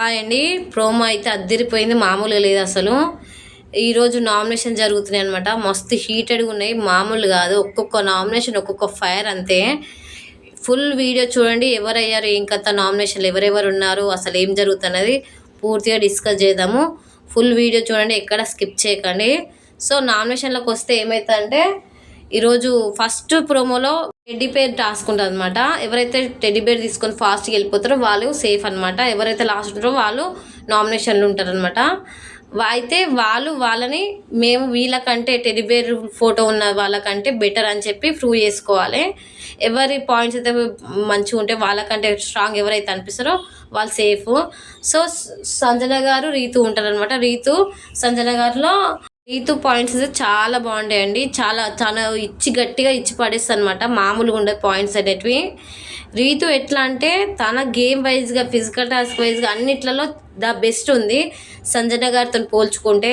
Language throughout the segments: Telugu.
హాయ్ అండి. ప్రోమో అయితే అద్దరిపోయింది మామూలుగా లేదు అసలు. ఈరోజు నామినేషన్ జరుగుతున్నాయి అనమాట మస్తు హీటెడ్గా ఉన్నాయి. మామూలు కాదు. ఒక్కొక్క నామినేషన్ ఒక్కొక్క ఫైర్ అంతే. ఫుల్ వీడియో చూడండి. ఎవరయ్యారు ఏం కథ నామినేషన్లు ఎవరెవరు ఉన్నారు అసలు ఏం జరుగుతున్నది పూర్తిగా డిస్కస్ చేద్దాము. ఫుల్ వీడియో చూడండి ఎక్కడ స్కిప్ చేయకండి. సో నామినేషన్లకు వస్తే ఏమవుతుందంటే ఈరోజు ఫస్ట్ ప్రోమోలో టెడ్డీ పేర్ రాసుకుంటారు అనమాట ఎవరైతే టెడ్డీ పేర్ తీసుకొని ఫాస్ట్గా వెళ్ళిపోతారో వాళ్ళు సేఫ్ అనమాట ఎవరైతే లాస్ట్ ఉంటారో వాళ్ళు నామినేషన్లు ఉంటారనమాట అయితే వాళ్ళు వాళ్ళని మేము వీళ్ళకంటే టెడ్డీ బేర్ ఫోటో ఉన్న వాళ్ళకంటే బెటర్ అని చెప్పి ప్రూవ్ చేసుకోవాలి. ఎవరి పాయింట్స్ అయితే మంచిగా ఉంటే వాళ్ళకంటే స్ట్రాంగ్ ఎవరైతే అనిపిస్తారో వాళ్ళు సేఫ్ సో సంజన గారు రీతు ఉంటారనమాట రీతు సంజన గారిలో రీతు పాయింట్స్ అయితే చాలా బాగుంటాయండి. చాలా చాలా ఇచ్చి గట్టిగా ఇచ్చి పడేస్తుంది అనమాట మామూలుగా ఉండదు పాయింట్స్ అనేటివి. రీతు ఎట్లా అంటే తన గేమ్ వైజ్గా ఫిజికల్ టాస్క్ వైజ్గా అన్నిట్లలో ద బెస్ట్ ఉంది. సంజన గారితో పోల్చుకుంటే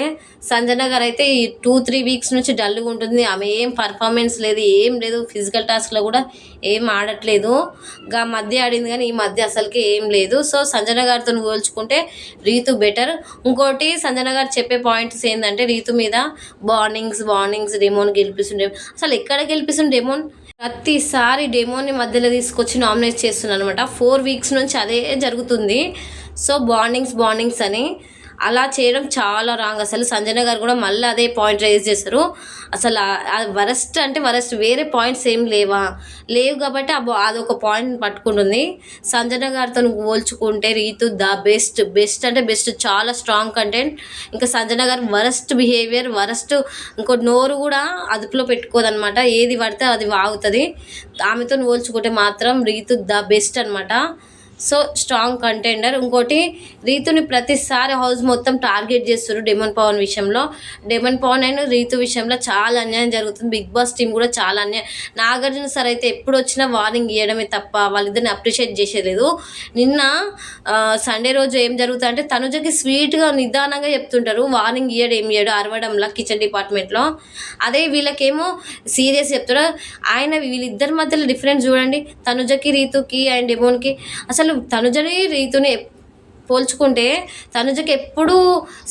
సంజన గారు అయితే ఈ టూ త్రీ వీక్స్ నుంచి డల్గా ఉంటుంది. ఆమె ఏం పర్ఫార్మెన్స్ లేదు ఏం లేదు. ఫిజికల్ టాస్క్లో కూడా ఏం ఆడట్లేదు. గా మధ్య ఆడింది కానీ ఈ మధ్య అసలుకి ఏం లేదు. సో సంజన గారితో పోల్చుకుంటే రీతు బెటర్. ఇంకోటి సంజన గారు చెప్పే పాయింట్స్ ఏంటంటే రీతు మీ మీద బార్నింగ్స్ వార్నింగ్స్ డెమోన్ గెలిపిస్తుండే. అసలు ఎక్కడ గెలిపిస్తుండే డెమోన్? ప్రతిసారి డెమోని మధ్యలో తీసుకొచ్చి నామినేట్ చేస్తున్నాను అనమాట ఫోర్ వీక్స్ నుంచి అదే జరుగుతుంది. సో బాండింగ్స్ బాండింగ్స్ అని అలా చేయడం చాలా రాంగ్. అసలు సంజన గారు కూడా మళ్ళీ అదే పాయింట్ రైజ్ చేస్తారు. అసలు వరస్ట్ అంటే వరస్ట్. వేరే పాయింట్స్ ఏం లేవా? లేవు కాబట్టి అదొక పాయింట్ పట్టుకుంటుంది. సంజన గారితో పోల్చుకుంటే రీతు ద బెస్ట్ బెస్ట్ అంటే బెస్ట్ చాలా స్ట్రాంగ్ కంటెంట్ ఇంకా సంజన గారు వరస్ట్ బిహేవియర్ వరస్ట్ ఇంకో నోరు కూడా అదుపులో పెట్టుకోదనమాట ఏది పడితే అది వాగుతుంది. ఆమెతో పోల్చుకుంటే మాత్రం రీతు ద బెస్ట్ అనమాట సో స్ట్రాంగ్ కంటెండర్. ఇంకోటి రీతుని ప్రతిసారి హౌస్ మొత్తం టార్గెట్ చేస్తారు డెమన్ పవన్ విషయంలో. డెమన్ పవన్ అయిన రీతు విషయంలో చాలా అన్యాయం జరుగుతుంది. బిగ్ బాస్ టీం కూడా చాలా అన్యాయం. నాగార్జున సార్ అయితే ఎప్పుడు వచ్చినా వార్నింగ్ ఇవ్వడమే తప్ప వాళ్ళిద్దరిని అప్రిషియేట్ చేసేలేదు నిన్న సండే రోజు ఏం జరుగుతుంది అంటే తనుజకి స్వీట్గా నిదానంగా చెప్తుంటారు. వార్నింగ్ ఇయ్యడు ఏం ఇయ్యడు అరవడంలా కిచెన్ డిపార్ట్మెంట్లో. అదే వీళ్ళకేమో సీరియస్ చెప్తారు ఆయన వీళ్ళిద్దరి మధ్యలో డిఫరెన్స్ చూడండి. తనుజకి రీతుకి అండ్ డెమోన్కి. అసలు అసలు తనుజని రీతుని పోల్చుకుంటే తనుజకి ఎప్పుడూ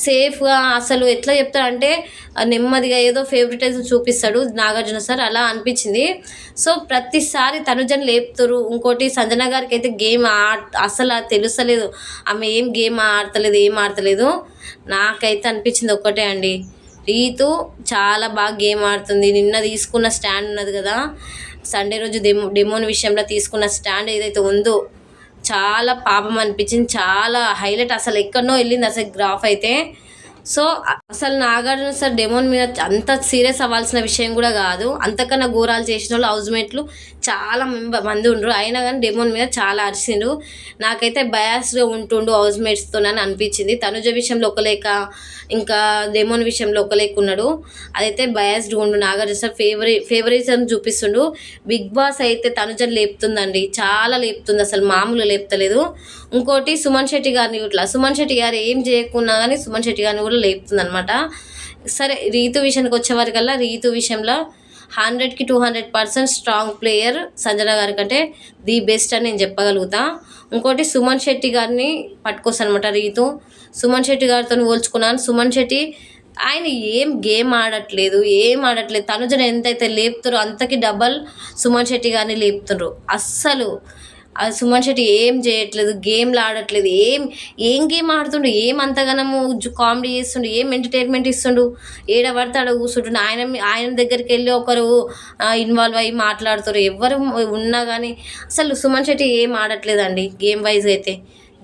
సేఫ్గా అసలు ఎట్లా చెప్తాడంటే నెమ్మదిగా ఏదో ఫేవరెటైజ్ చూపిస్తాడు నాగార్జున సార్ అలా అనిపించింది. సో ప్రతిసారి తనుజని లేపుతారు. ఇంకోటి సంజన గారికి అయితే గేమ్ ఆ అసలు తెలుస్తలేదు. ఆమె ఏం గేమ్ ఆడతలేదు ఏం ఆడతలేదు. నాకైతే అనిపించింది ఒక్కటే అండి. రీతు చాలా బాగా గేమ్ ఆడుతుంది. నిన్న తీసుకున్న స్టాండ్ ఉన్నది కదా. సండే రోజు డెమో డెమోన్ విషయంలో తీసుకున్న స్టాండ్ ఏదైతే ఉందో చాలా పాపం అనిపించింది. చాలా హైలైట్. అసలు ఎక్కడనో వెళ్ళింది అసలు గ్రాఫ్ అయితే. సో అసలు నాగార్జున సార్ డెమోన్ మీద అంత సీరియస్ అవ్వాల్సిన విషయం కూడా కాదు. అంతకన్నా ఘోరాలు చేసిన వాళ్ళు హౌస్మేట్లు చాలా మంది ఉండరు. అయినా కానీ డెమోన్ మీద చాలా అరిసిండు నాకైతే బయాస్గా ఉంటుండు హౌస్మేట్స్తోనని అనిపించింది. తనుజ విషయంలో ఒకలేక ఇంకా డెమోన్ విషయంలో ఒకలేక ఉన్నాడు. అదైతే బయాస్డ్ ఉండు. నాగార్జున సార్ ఫేవరీ ఫేవరిజం చూపిస్తుండు. బిగ్ బాస్ అయితే తనుజ లేపుతుందండి. చాలా లేపుతుంది. అసలు మామూలు లేపుతలేదు. ఇంకోటి సుమన్ శెట్టి గారిని ఇట్లా సుమన్ శెట్టి గారు ఏం చేయకున్నా కానీ సుమన్ శెట్టి గారిని కూడా లేపుతుంది అనమాట సరే రీతు విషయానికి వచ్చేవారికల్లా రీతు విషయంలో హండ్రెడ్కి two hundred percent strong player Sanjana గారి కంటే ది బెస్ట్ అని నేను చెప్పగలుగుతా. ఇంకోటి సుమన్ శెట్టి గారిని పట్టుకొస్తాను అనమాట రీతు. సుమన్ శెట్టి గారితో పోల్చుకున్నాను. సుమన్ శెట్టి ఆయన ఏం గేమ్ ఆడట్లేదు ఏం ఆడట్లేదు. తనుజను ఎంతైతే లేపుతారో అంతకి డబల్ సుమన్ శెట్టి గారిని లేపుతున్నారు అస్సలు సుమన్ శెట్టి ఏం చేయట్లేదు గేమ్లు ఆడట్లేదు ఏం ఏం గేమ్ ఆడుతుండు ఏం అంతగానము కామెడీ చేస్తుండు ఏం ఎంటర్టైన్మెంట్ ఇస్తుండు ఏడ పడితే ఆడ కూర్చుంటుండు ఆయన ఆయన దగ్గరికి వెళ్ళి ఒకరు ఇన్వాల్వ్ అయ్యి మాట్లాడుతారు. ఎవరు ఉన్నా కానీ అసలు సుమన్ శెట్టి ఏం ఆడట్లేదండి గేమ్ వైజ్ అయితే.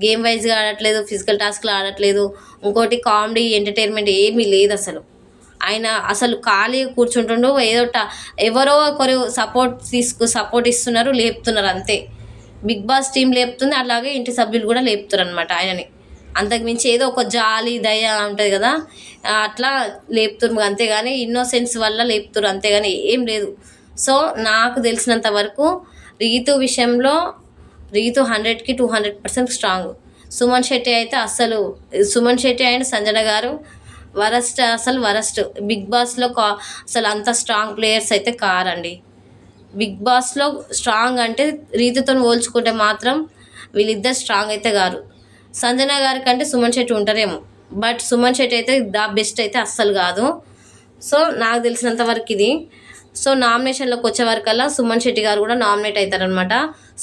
గేమ్ వైజ్గా ఆడట్లేదు ఫిజికల్ టాస్క్లు ఆడట్లేదు ఇంకోటి కామెడీ ఎంటర్టైన్మెంట్ ఏమీ లేదు అసలు. ఆయన అసలు ఖాళీ కూర్చుంటుండు ఏదో ఎవరో ఒకరు సపోర్ట్ తీసుకు సపోర్ట్ ఇస్తున్నారు లేపుతున్నారు అంతే. బిగ్ బాస్ టీం లేపుతుంది అలాగే ఇంటి సభ్యులు కూడా లేపుతారు అనమాట ఆయనని అంతకుమించి ఏదో ఒక జాలి దయ ఉంటుంది కదా అట్లా లేపుతురు అంతేగాని ఇన్నోసెన్స్ వల్ల లేపుతారు అంతేగాని ఏం లేదు. సో నాకు తెలిసినంత వరకు రీతు విషయంలో రీతు హండ్రెడ్కి two hundred percent strong Suman Shetty అయితే అస్సలు సుమన్ శెట్టి అండ్ సంజన గారు వరస్ట్ అసలు వరస్ట్. బిగ్ బాస్లో కా అసలు అంత స్ట్రాంగ్ ప్లేయర్స్ అయితే కారండి. బిగ్ బాస్లో స్ట్రాంగ్ అంటే రీతితో పోల్చుకుంటే మాత్రం వీళ్ళిద్దరు స్ట్రాంగ్ అయితే గారు సంజన గారి కంటే సుమన్ శెట్టి ఉంటారేమో. బట్ సుమన్ శెట్టి అయితే ద బెస్ట్ అయితే అస్సలు కాదు. సో నాకు తెలిసినంత వరకు ఇది. సో నామినేషన్లోకి వచ్చే వరకల్లా సుమన్ శెట్టి గారు కూడా నామినేట్ అవుతారనమాట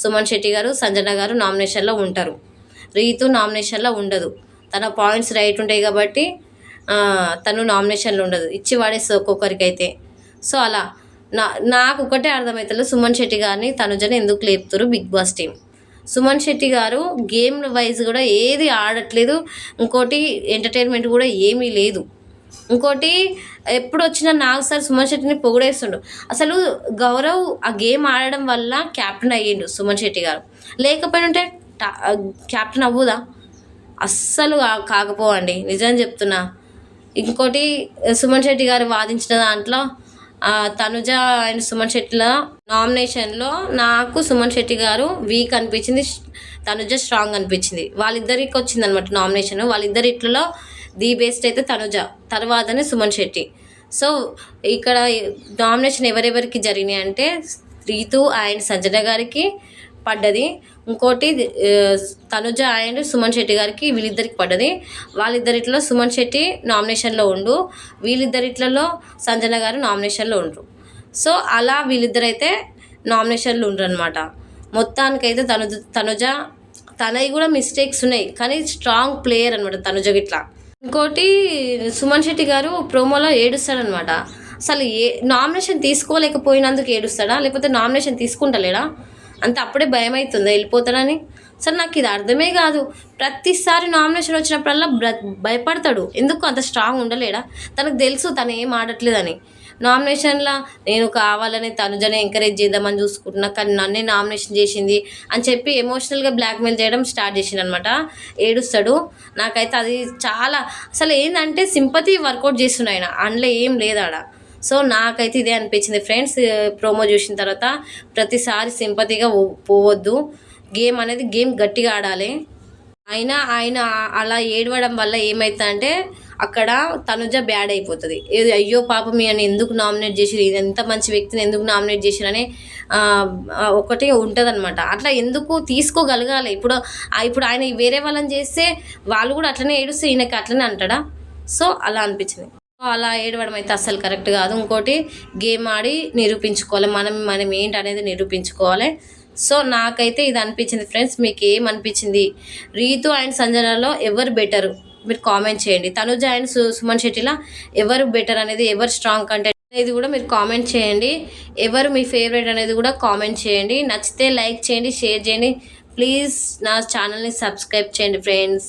సుమన్ శెట్టి గారు సంజన గారు నామినేషన్లో ఉంటారు. రీతు నామినేషన్లో ఉండదు. తన పాయింట్స్ రైట్ ఉంటాయి కాబట్టి తను నామినేషన్లో ఉండదు. ఇచ్చి వాడేస్తుంది ఒక్కొక్కరికైతే. సో అలా. నా నాకు ఒకటే అర్థమవుతుంది సుమన్ శెట్టి గారిని తనుజని ఎందుకు లేపుతారు big boss team. Suman Shetty garu game wise కూడా ఏది ఆడట్లేదు ఇంకోటి ఎంటర్టైన్మెంట్ కూడా ఏమీ లేదు. ఇంకోటి ఎప్పుడు వచ్చినా నాకు సార్ సుమన్ శెట్టిని పొగిడేస్తుండు. అసలు గౌరవ్ ఆ గేమ్ ఆడడం వల్ల క్యాప్టెన్ అయ్యిండు సుమన్ శెట్టి గారు. లేకపోయినంటే క్యాప్టెన్ అవ్వుదా? అస్సలు కాకపోవండి నిజం చెప్తున్నా. ఇంకోటి సుమన్ శెట్టి గారు వాదించిన దాంట్లో తనుజ అండ్ సుమన్ శెట్టిల నామినేషన్లో నాకు సుమన్ శెట్టి గారు వీక్ అనిపించింది తనుజ స్ట్రాంగ్ అనిపించింది. వాళ్ళిద్దరికి వచ్చింది అనమాట నామినేషన్ వాళ్ళిద్దరిట్లో ది బెస్ట్ అయితే తనుజ తర్వాతనే సుమన్ శెట్టి. సో ఇక్కడ నామినేషన్ ఎవరెవరికి జరిగినాయి అంటే రీతు అండ్ సంజన గారికి పడ్డది. ఇంకోటి తనుజ అండ్ సుమన్ శెట్టి గారికి వీళ్ళిద్దరికి పడ్డది. వాళ్ళిద్దరిట్లో సుమన్ శెట్టి నామినేషన్లో ఉండు వీళ్ళిద్దరిట్లలో సంజన గారు నామినేషన్లో ఉండరు. సో అలా వీళ్ళిద్దరైతే నామినేషన్లు ఉండరు అనమాట మొత్తానికైతే తనుజ తనుజ తనవి కూడా మిస్టేక్స్ ఉన్నాయి కానీ స్ట్రాంగ్ ప్లేయర్ అనమాట తనుజ గిట్లా. ఇంకోటి సుమన్ శెట్టి గారు ప్రోమోలో ఏడుస్తాడనమాట అసలు ఏ నామినేషన్ తీసుకోలేకపోయినందుకు ఏడుస్తాడా? లేకపోతే నామినేషన్ తీసుకుంటలేడా? అంత అప్పుడే భయం అవుతుందా వెళ్ళిపోతాడని అసలు నాకు ఇది అర్థమే కాదు. ప్రతిసారి నామినేషన్ వచ్చినప్పుడల్లా బ్ర భయపడతాడు. ఎందుకు అంత స్ట్రాంగ్ ఉండలేడా? తనకు తెలుసు తను ఏం ఆడట్లేదని. నామినేషన్లో నేను కావాలని తనుజనే ఎంకరేజ్ చేద్దామని చూసుకుంటున్నా కానీ నన్నే నామినేషన్ చేసింది అని చెప్పి ఎమోషనల్గా బ్లాక్మెయిల్ చేయడం స్టార్ట్ చేసింది అనమాట ఏడుస్తాడు. నాకైతే అది చాలా అసలు ఏంటంటే సింపతి వర్కౌట్ చేస్తున్నాయి ఆయన. అందులో ఏం లేదాడా. సో నాకైతే ఇదే అనిపించింది. ఫ్రెండ్స్ ప్రోమో చూసిన తర్వాత ప్రతిసారి సింపతిగా పోవద్దు. గేమ్ అనేది గేమ్ గట్టిగా ఆడాలి. అయినా ఆయన అలా ఏడవడం వల్ల ఏమవుతుందంటే అక్కడ తనుజ బ్యాడ్ అయిపోతుంది. అయ్యో పాపం అని ఎందుకు నామినేట్ చేసిరు ఇది ఎంత మంచి వ్యక్తిని ఎందుకు నామినేట్ చేసిరని అని ఒకటి ఉంటుంది అనమాట అట్లా ఎందుకు తీసుకోగలగాలి? ఇప్పుడు ఆ, ఇప్పుడు ఆయన వేరే వాళ్ళని చేస్తే వాళ్ళు కూడా అట్లనే ఏడుస్తే ఈయనకి అట్లనే అంటాడా? సో అలా అనిపించింది. అలా ఏడవడం అయితే అస్సలు కరెక్ట్ కాదు. ఇంకోటి గేమ్ ఆడి నిరూపించుకోవాలి. మనం మనం ఏంటి అనేది నిరూపించుకోవాలి. సో నాకైతే ఇది అనిపించింది ఫ్రెండ్స్. మీకు ఏం అనిపించింది రీతు అండ్ సంజనలో ఎవరు బెటర్ మీరు కామెంట్ చేయండి. తనుజ అండ్ సు సుమన్ శెట్టిలా ఎవరు బెటర్ అనేది ఎవరు స్ట్రాంగ్ కంటెంట్ అనేది కూడా మీరు కామెంట్ చేయండి. ఎవరు మీ ఫేవరెట్ అనేది కూడా కామెంట్ చేయండి. నచ్చితే లైక్ చేయండి షేర్ చేయండి. ప్లీజ్ నా ఛానల్ని సబ్స్క్రైబ్ చేయండి ఫ్రెండ్స్